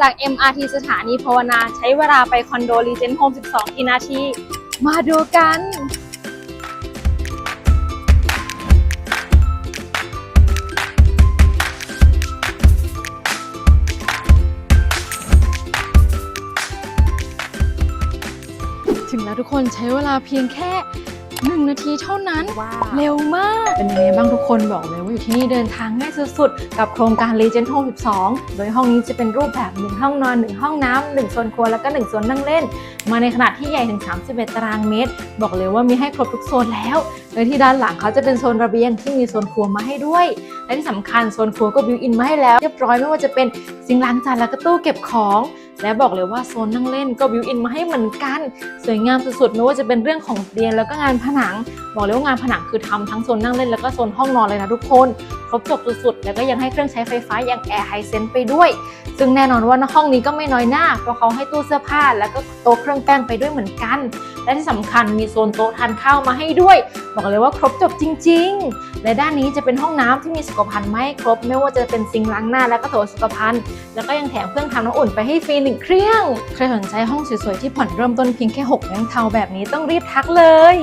จาก MRT สถานีภาวนาใช้เวลาไปคอนโดรีเจนโฮม 12 กี่นาที มาดูกันถึงแล้วทุกคนใช้เวลาเพียงแค่ 1 นาทีเท่านั้นว้าวเร็วมาก เป็นยังไงบ้างทุกคนบอกเลยว่าอยู่ที่นี่เดินทางง่ายสุดๆ กับโครงการ Legend Home 12 โดยห้องนี้จะเป็นรูปแบบ 1 ห้องนอน 1 ห้องน้ำ1โซนครัวแล้วก็1โซนนั่งเล่น มาในขนาดที่ใหญ่ถึง 31 ตารางเมตร บอกเลยว่ามีให้ครบทุกโซนแล้ว โดยที่ด้านหลังเขาจะเป็นโซนระเบียงที่มีโซนครัวมาให้ด้วย และที่สำคัญโซนครัวก็บิวอินมาให้แล้ว เรียบร้อยไม่ว่าจะเป็นซิงค์ล้างจานแล้วก็ตู้เก็บของ และบอกเลยว่าโซนนั่งเล่นก็บิวอินมาให้เหมือนกัน สวยงามสุดๆไม่ว่าจะเป็นเรื่องของเตียงแล้วก็งานผนัง บอกเลยว่างานผนังคือทำทั้งโซนนั่งเล่นแล้วก็โซนห้องนอนเลยนะทุกคน ครบจบสุดๆ แล้วก็ยังให้เครื่องใช้ไฟฟ้าอย่าง Air Hisense ไปด้วย ซึ่งแน่นอนว่าห้องนี้ก็ไม่น้อยหน้าเพราะเขาให้ตู้เสื้อผ้า แล้วก็โต๊ะเครื่องแป้งไปด้วยเหมือนกัน และที่สำคัญมีโซนโต๊ะทานข้าวมาให้ด้วย บอกเลยว่าครบจบจริง ๆ และด้านนี้จะเป็นห้องน้ำที่มีสุขภัณฑ์มาให้ครบ ไม่ว่าจะเป็นซิงล้างหน้าและก็โถสุขภัณฑ์แล้วก็ยังแถมเครื่องทำน้ำอุ่นไปให้ฟรีหนึ่งเครื่องใครสนใจห้องสวยๆที่ผ่อนเริ่มต้นเพียงแค่6แบงค์เทาแบบนี้ต้องรีบทักเลย